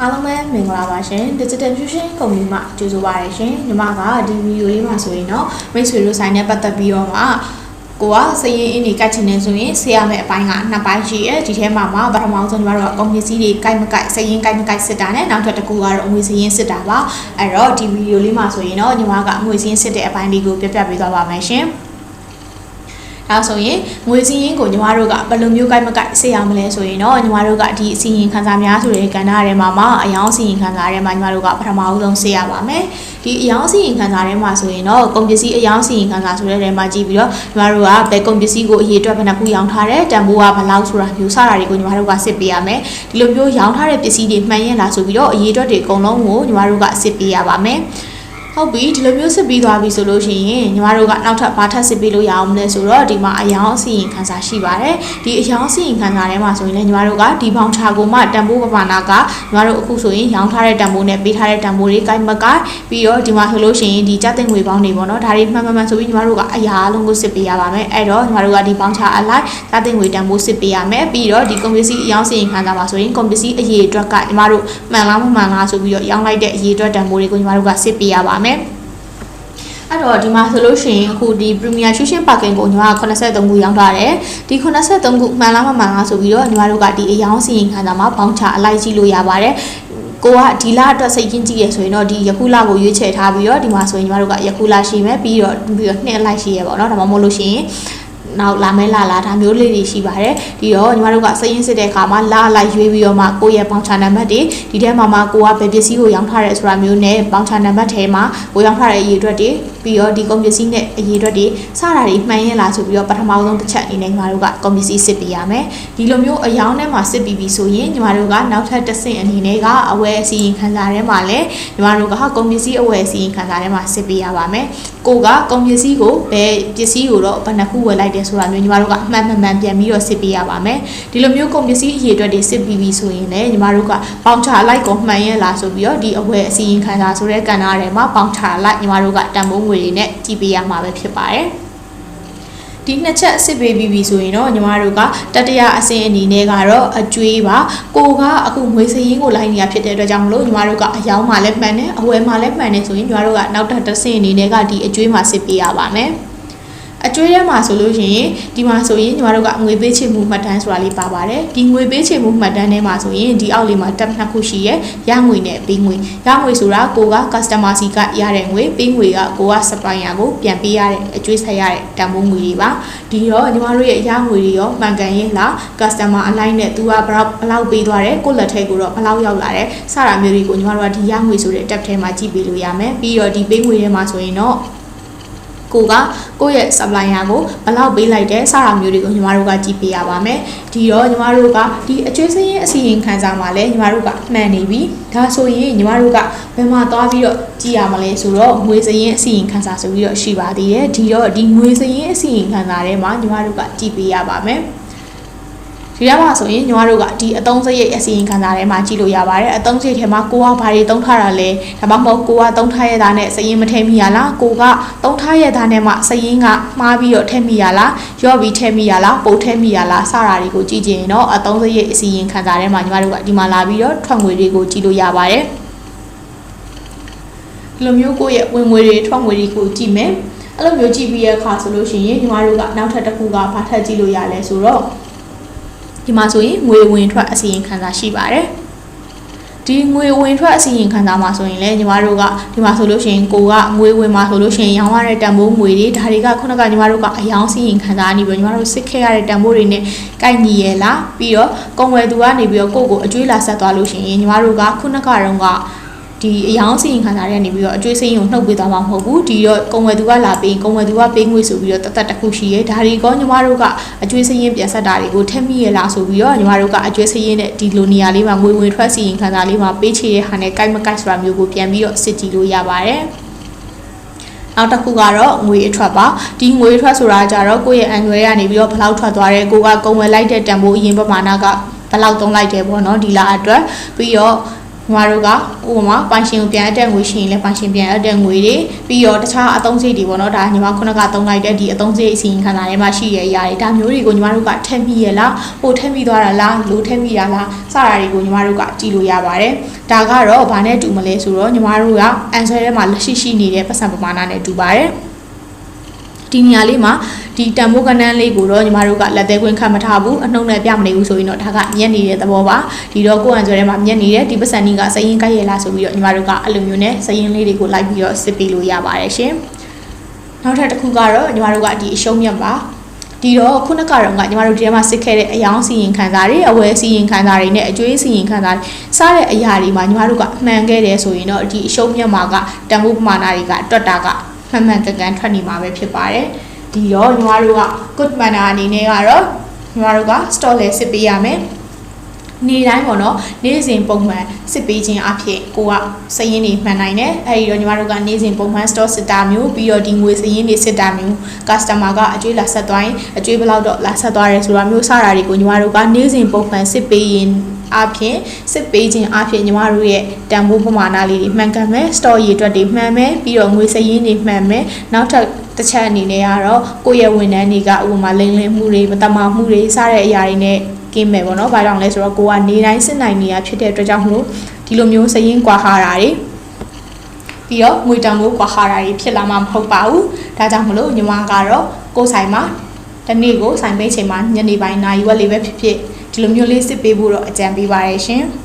အားလုံးပဲမင်္ဂလာပါရှင် Digital Fusion ကုမ္ပဏီမှကြိုဆိုပါရရှင်ညီမကဒီဗီဒီယိုလေးမှာဆိုရင်တော့မိတ်ဆွေတို့ဆိုင်နဲ့ပတ်သက်ပြီးတော့မှကိုကစရင်အင်းတွေကတ်ချင်နေဆိုရင်ဆေးရမယ့်အပိုင်းကနှစ်ပိုင်းရှိရဲဒီထဲမှာမှာပထမဆုံးညီမတို့ကအကုန်ပစ္စည်းတွေကိုက်မကိုက်စရင်ကိုက်မကိုက်စစ်တာနဲ့နောက်ထပ်တစ်ခုကတော့အငွေစရင်စစ်တာပါအဲ့တော့ဒီဗီဒီယိုလေးမှာဆိုရင်တော့ညီမကအငွေစရင်စစ်တဲ့အပိုင်းလေးကိုပြပြပေးသွားပါမယ်ရှင် ဒါဆိုရင်ငွေစည်းရင်းကိုညီမတို့ကဘယ်လိုမျိုးကိုက်မကိုက်ဆေးရမလဲဆိုရင်တော့ညီမတို့ကဒီအစီရင်ခံစာများဆိုတဲ့ကဏ္ဍထဲမှာမှအယောင်အစီရင်ခံစာထဲမှာညီမတို့ကပထမဦးဆုံးဆေးရပါမယ်ဒီအယောင်အစီရင်ခံစာထဲမှာဆိုရင်တော့ကုန်ပစ္စည်းအယောင်အစီရင်ခံစာဆိုတဲ့ထဲမှာကြည့်ပြီးတော့ညီမတို့ကဘယ်ကုန်ပစ္စည်းကိုအရေးအတွက်ဘယ်နှခုရောင်းထားတယ်တန်ဖိုးကဘယ်လောက်ဆိုတာမျိုးစတာတွေကိုညီမတို့ကစစ်ပေးရမယ်ဒီလိုမျိုးရောင်းထားတဲ့ပစ္စည်းတွေမှန်ရင်လားဆိုပြီးတော့အရေးအတွက်တွေအကုန်လုံးကိုညီမတို့ကစစ်ပေးရပါမယ် ဟုတ်ပြီဒီလိုမျိုးစစ်ပြီးသွားပြီဆိုလို့ရှိရင်ညီမတို့ကနောက်ထပ်ဘာထပ်စစ်ပြီးလို့ရအောင်လဲဆိုတော့ဒီမှာအယောင်အစီရင်ခံစာရှိပါတယ်ဒီအယောင်အစီရင်ခံစာထဲမှာဆိုရင်လည်းညီမတို့ကဒီဘောင်ချာကိုမှတန်ဖိုးပမာဏကညီမတို့အခုဆိုရင်ရောင်းထားတဲ့တန်ဖိုးနဲ့ပေးထားတဲ့တန်ဖိုးတွေကိုက်မကိုက်ပြီးတော့ဒီမှာဆိုလို့ရှိရင်ဒီကြက်သိငွေပေါင်းတွေပေါ့နော်ဒါတွေမှန်မှန်မှန်ဆိုပြီးညီမတို့ကအရာအလုံးကိုစစ်ပေးရပါမယ်အဲ့တော့ညီမတို့ကဒီဘောင်ချာအလိုက်ကြက်သိငွေတန်ဖိုးစစ်ပေးရမယ်ပြီးတော့ဒီကွန်ပစ္စည်းအယောင်စီရင်ခံစာမှာဆိုရင်ကွန်ပစ္စည်းအရေးအတွက်ကညီမတို့မှန်လားမမှန်လားဆိုပြီးတော့ရောင်းလိုက်တဲ့အရေးအတွက်တန်ဖိုးတွေကိုညီမတို့ကစစ်ပေးရပါမယ်အဲ့တော့ဒီမှာဆိုလို့ရှိရင်အခုဒီ Premier Fusion Parking ကိုညီမက83ခုရောင်းထားတယ်ဒီ83ခုမှန်လားမမှန်လားဆိုပြီးတော့ညီမတို့ကဒီအယောင်စီရင်ခံစာမှာဘောင်းချအလိုက်ကြည့်လို့ရပါတယ်ကိုကဒီလအတွက်စိတ်ချင်းကြည့်ရဆိုရင်တော့ဒီယခုလကိုရွေးချယ်ထားပြီးတော့ဒီမှာဆိုရင်ညီမတို့ကယခုလရှိမယ်ပြီးတော့ပြီးတော့နှစ်အလိုက်ရှိရပေါ့နော်ဒါမှမဟုတ်လို့ရှိရင် နောက်လာမဲလာလာဒါမျိုးလေးတွေရှိပါတယ်ဒီတော့ညီမတို့ကစရင်စစ်တဲ့အခါမှာလာလိုက်ရွေးပြီးတော့မှကိုယ့်ရဲ့ပေါင်ချာနံပါတ်တွေဒီထဲမှာမှကိုကဘယ်ပစ္စည်းကိုရောင်းထားရဲဆိုတာမျိုးနဲ့ပေါင်ချာနံပါတ်ထဲမှာကိုရောင်းထားတဲ့အရေးအတွက်တွေ ပြီးတော့ဒီကုန်ပစ္စည်းနဲ့အရေးအတွက်တွေစတာတွေမှန်ရင်လားဆိုပြီးတော့ပထမဆုံးတစ်ချက်အနေနဲ့ညီမတို့ကကုန်ပစ္စည်းစစ်ပေးရမယ်ဒီလိုမျိုးအယောင်းထဲမှာစစ်ပြီးပြီဆိုရင်ညီမတို့ကနောက်ထပ်တစ်ဆင့်အနေနဲ့ကအဝယ်အစီရင်ခံစာထဲမှာလည်းညီမတို့ကဟာကုန်ပစ္စည်းအဝယ်အစီရင်ခံစာထဲမှာစစ်ပေးရပါမယ်ကိုကကုန်ပစ္စည်းကိုဘယ်ပစ္စည်းကိုတော့ဘယ်နှခုဝယ်လိုက်တယ်ဆိုတာမျိုးညီမတို့ကအမှန်မှန်မှန်ပြန်ပြီးတော့စစ်ပေးရပါမယ်ဒီလိုမျိုးကုန်ပစ္စည်းအရေးအတွက်တွေစစ်ပြီးပြီဆိုရင်လည်းညီမတို့ကပေါင်ချလိုက်ကိုမှန်ရဲ့လားဆိုပြီးတော့ဒီအဝယ်အစီရင်ခံစာဆိုတဲ့ကဏ္ဍထဲမှာပေါင်ချလိုက်ညီမတို့ကတန်ဖိုးငွေတွေနဲ့ကြည့်ပေးရမှာပဲဖြစ်ပါတယ်ဒီနှစ်ချက်စစ်ပေးပြီးပြီဆိုရင်တော့ညီမတို့ကတတရအစင်းအနေနဲ့ကတော့အကျွေးပါကိုကအခုငွေစရင်းကိုလိုက်နေရဖြစ်တဲ့အတွက်ကြောင့်မလို့ညီမတို့ကအယောင်းမှလည်းမှန်တယ်အဝယ်မှလည်းမှန်တယ်ဆိုရင်ညီမတို့ကနောက်ထပ်တစ်ဆင့်အနေနဲ့ကဒီအကျွေးမှစစ်ပေးရပါမယ် အကျွေးထဲမှာဆိုလို့ရှိရင်ဒီမှာဆိုရင်ညီမတို့ကငွေပေးချေမှုမှတ်တမ်းဆိုတာလေးပါပါတယ်ဒီငွေပေးချေမှုမှတ်တမ်းထဲမှာဆိုရင်ဒီအောက်လေးမှာတက်နှစ်ခုရှိရဲရငွေနဲ့ပေးငွေရငွေဆိုတာကိုက customer စီကရတဲ့ငွေပေးငွေကကိုက supplier ကိုပြန်ပေးရတဲ့အကျွေးဆက်ရတဲ့တန်ဖိုးငွေတွေပါဒီတော့ညီမတို့ရဲ့ရငွေတွေရောမှန်ကန်ရင်လား customer အလိုက်နဲ့သူကဘလောက်ဘလောက်ပေးသွားတယ်ကိုယ့်လက်ထဲကိုတော့ဘလောက်ရောက်လာတယ်စတာမျိုးတွေကိုညီမတို့ကဒီရငွေဆိုတဲ့ tab ထဲမှာကြည့်ပေးလို့ရမယ်ပြီးတော့ဒီပေးငွေထဲမှာဆိုရင်တော့ ကိုကကိုယ့်ရဲ့ supplier ကိုဘယ်လောက်ပေးလိုက်တယ်စတာမျိုးတွေကိုညီမတို့ကကြည့်ပေးရပါမယ်ဒီတော့ညီမတို့ကဒီအကျွေးစင်းရဲ့အစီရင်ခံစာမှာလည်းညီမတို့ကမှန်နေပြီဒါဆိုရင်ညီမတို့ကဘယ်မှာသွားပြီးတော့ကြည့်ရမလဲဆိုတော့ငွေစရင်အစီရင်ခံစာဆိုပြီးတော့ရှိပါသေးတယ်ဒီတော့ဒီငွေစရင်အစီရင်ခံစာထဲမှာညီမတို့ကကြည့်ပေးရပါမယ် ဒီရမှာဆိုရင်ညီမတို့ကဒီအသုံးစရိတ်အစီရင်ခံစာထဲမှာကြည့်လို့ရပါတယ်အသုံးစရိတ်ထဲမှာကိုကဘာတွေသုံးထားတာလဲဒါမှမဟုတ်ကိုကသုံးထားရတာနဲ့စရင်မထည့်မိရလားကိုကသုံးထားရတာနဲ့မှစရင်ကမှားပြီးတော့ထည့်မိရလားရော့ပြီးထည့်မိရလားပို့ထည့်မိရလားစတာတွေကိုကြည့်ကြရင်တော့အသုံးစရိတ်အစီရင်ခံစာထဲမှာညီမတို့ကဒီမှာလာပြီးတော့ထွက်ငွေတွေကိုကြည့်လို့ရပါတယ်ဒီလိုမျိုးကိုယ့်ရဲ့ဝင်ငွေတွေထွက်ငွေတွေကိုကြည့်မယ်အဲ့လိုမျိုးကြည့်ပြီးရခါဆိုလို့ရှိရင်ညီမတို့ကနောက်ထပ်တစ်ခုကဘာထပ်ကြည့်လို့ရလဲဆိုတော့ ဒီမှာဆိုရင်ငွေဝင်ထွက်အစီရင်ခံစာရှိပါတယ်ဒီငွေဝင်ထွက်အစီရင်ခံစာမှာဆိုရင်လည်းညီမတို့ကဒီမှာဆိုလို့ရှိရင်ကိုကငွေဝင်မှာဆိုလို့ရှိရင်ရောင်းရတဲ့တန်ဖိုးငွေတွေဒါတွေကခုနကညီမတို့ကအယောင်စီရင်ခံစာနေပြီးညီမတို့စစ်ခဲ့ရတဲ့တန်ဖိုးတွေနဲ့ကိုက်ညီရဲ့လားပြီးတော့ကုန်ဝယ်သူကနေပြီးတော့ကိုယ့်ကိုအကျွေးလာဆက်သွားလို့ရှိရင်ညီမတို့ကခုနကတော့က ဒီအယောင်စီရင်ခံစားရနေပြီးတော့အကျွေးစိမ်းကိုနှုတ်ပေးသွားမှာမဟုတ်ဘူးဒီတော့ကုံဝယ်သူကလာပေးကုံဝယ်သူကပေးငွေဆိုပြီးတော့တသက်တစ်ခုရှိရဲဒါဒီကောညီမတို့ကအကျွေးစိမ်းပြန်ဆက်တာတွေကိုထက်မိရလားဆိုပြီးတော့ညီမတို့ကအကျွေးစိမ်းနဲ့ဒီလိုနေရာလေးမှာငွေဝင်ထွက်စီရင်ခံစားလေးမှာပေးချေတဲ့ဟာနဲ့ကိုက်မကိုက်ဆိုတာမျိုးကိုပြန်ပြီးတော့စစ်ကြည့်လို့ရပါတယ်နောက်တစ်ခုကတော့ငွေအထွက်ပါဒီငွေအထွက်ဆိုတာကြတော့ကိုယ့်ရဲ့အန်ရွယ်ကနေပြီးတော့ဘယ်လောက်ထွက်သွားတယ်ကိုကကုံဝယ်လိုက်တဲ့တန်ဖိုးအရင်ပမာဏကဘယ်လောက်သုံးလိုက်တယ်ပေါ့နော်ဒီလအတွက်ပြီးတော့ ညီမတို့ကဥပမာပိုင်ရှင်ကိုပြန်အပ်တဲ့ငွေရှိရင်လည်းပိုင်ရှင်ပြန်အပ်တဲ့ငွေတွေပြီးတော့တခြားအသုံးစရိတ်တွေပေါ့နော်ဒါညီမခုနကသုံးလိုက်တဲ့ဒီအသုံးစရိတ်အစီရင်ခံစာထဲမှာရှိရဲ့အရာတွေဒါမျိုးတွေကိုညီမတို့ကထည့်မိရလားပို့ထည့်မိသွားတာလားလိုထည့်မိတာလားစတာတွေကိုညီမတို့ကကြည့်လို့ရပါတယ်ဒါကတော့ဘာနဲ့တူမလဲဆိုတော့ညီမတို့က answer ထဲမှာလက်ရှိရှိနေတဲ့ပတ်စံပမာဏနဲ့တူပါတယ် ဒီနေရာလေးမှာဒီတန်ဖိုးကဏ္ဍလေးကိုတော့ညီမတို့ကလက်သေးခွင်းခတ်မထားဘူးအနှုံနဲ့ပြမနေဘူးဆိုရင်တော့ဒါကမျက်နေတဲ့သဘောပါဒီတော့ကိုယ်အန်ဆိုထဲမှာမျက်နေတဲ့ဒီပစံနီးကစရင်ကိုက်ရလားဆိုပြီးတော့ညီမတို့ကအဲ့လိုမျိုးနဲ့စရင်လေးတွေကိုလိုက်ပြီးတော့စစ်ပေးလို့ရပါတယ်ရှင်နောက်ထပ်တစ်ခုကတော့ညီမတို့ကဒီအရှုံးမြတ်ပါဒီတော့ခုနကတော့ကညီမတို့ဒီထဲမှာစစ်ခဲ့တဲ့အယောင်စီရင်ခံစားတွေအဝဲစီရင်ခံစားတွေနဲ့အကျွေးစီရင်ခံစားတွေစတဲ့အရာတွေမှာညီမတို့ကအမှန်ခဲ့တယ်ဆိုရင်တော့ဒီအရှုံးမြတ်မှာကတန်ဖိုးပမာဏတွေကတွက်တာက မှန်မှန်ကန်ကန်ထွက်နေမှာပဲဖြစ်ပါတယ်ဒီတော့ညီမတို့က good manner အနေနဲ့ကတော့ညီမတို့က store လေးစစ်ပေးရမယ်နေတိုင်းပေါ့နော်နေ့စဉ်ပုံမှန်စစ်ပေးခြင်းအဖြစ်ကိုကစည်ရင်းတွေမှန်နိုင်တယ်အဲဒီတော့ညီမတို့ကနေ့စဉ်ပုံမှန် store စစ်တာမျိုးပြီးတော့ဒီငွေစည်ရင်းတွေစစ်တာမျိုး customer ကအကျွေးလာဆက်သွားရင်အကျွေးဘယ်လောက်တော့လာဆက်သွားရဲဆိုတာမျိုးစတာတွေကိုညီမတို့ကနေ့စဉ်ပုံမှန်စစ်ပေးရင် အဖြစ်စစ်ပေးခြင်းအဖြစ်ညီမတို့ရဲ့တန်ဖိုးပမာဏလေးတွေမှန်ကန်မယ် store ရည်အတွက်တွေမှန်မယ်ပြီးတော့ငွေစည်ရင်းတွေမှန်မယ်နောက်ထပ်တစ်ချက်အနေနဲ့ကတော့ကိုယ့်ရဲ့ဝန်ထမ်းတွေကဥပမာလိမ်လည်မှုတွေမတမာမှုတွေစတဲ့အရာတွေနဲ့ကင်းမယ်ပေါ့နော်။ဘာကြောင့်လဲဆိုတော့ကိုကနေတိုင်းစစ်နိုင်နေရဖြစ်တဲ့အတွက်ကြောင့်မလို့ဒီလိုမျိုးစရင်ကွာဟာတာတွေပြီးတော့ငွေတန်ဖိုးကွာဟာတာတွေဖြစ်လာမှာမဟုတ်ပါဘူး။ဒါကြောင့်မလို့ညီမကတော့ကိုယ်ဆိုင်မှာတနေ့ကိုဆိုင်ပိတ်ချိန်မှာညနေပိုင်းနာရီဝက်လေးပဲဖြစ်ဖြစ် ဒီလိုမျိုးလေးစစ်ပေးဖို့တော့အကြံပေးပါရရှင်။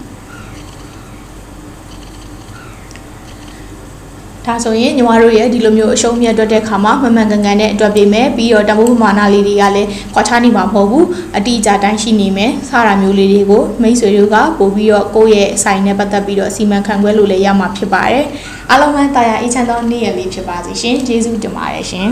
ဒါဆိုရင်ညီမတို့ရဲ့ဒီလိုမျိုးအရှုံးမြတ်တွက်တဲ့ခါမှာမမှန်ကန်ကန်နဲ့အတွက်ပေးမယ်ပြီးတော့တမိုးပမာဏလေးတွေကလည်းခွာချနေမှာမဟုတ်ဘူးအတိအကျတိုင်းရှိနေမယ်စတာမျိုးလေးတွေကိုမိတ်ဆွေတို့ကပို့ပြီးတော့ကိုယ့်ရဲ့ဆိုင်နဲ့ပတ်သက်ပြီးတော့စီမံခန့်ခွဲလို့လည်းရမှာဖြစ်ပါတယ်အားလုံးပဲတာယာအေးချမ်းသောနေ့ရက်လေးဖြစ်ပါစေရှင်ကျေးဇူးတင်ပါတယ်ရှင်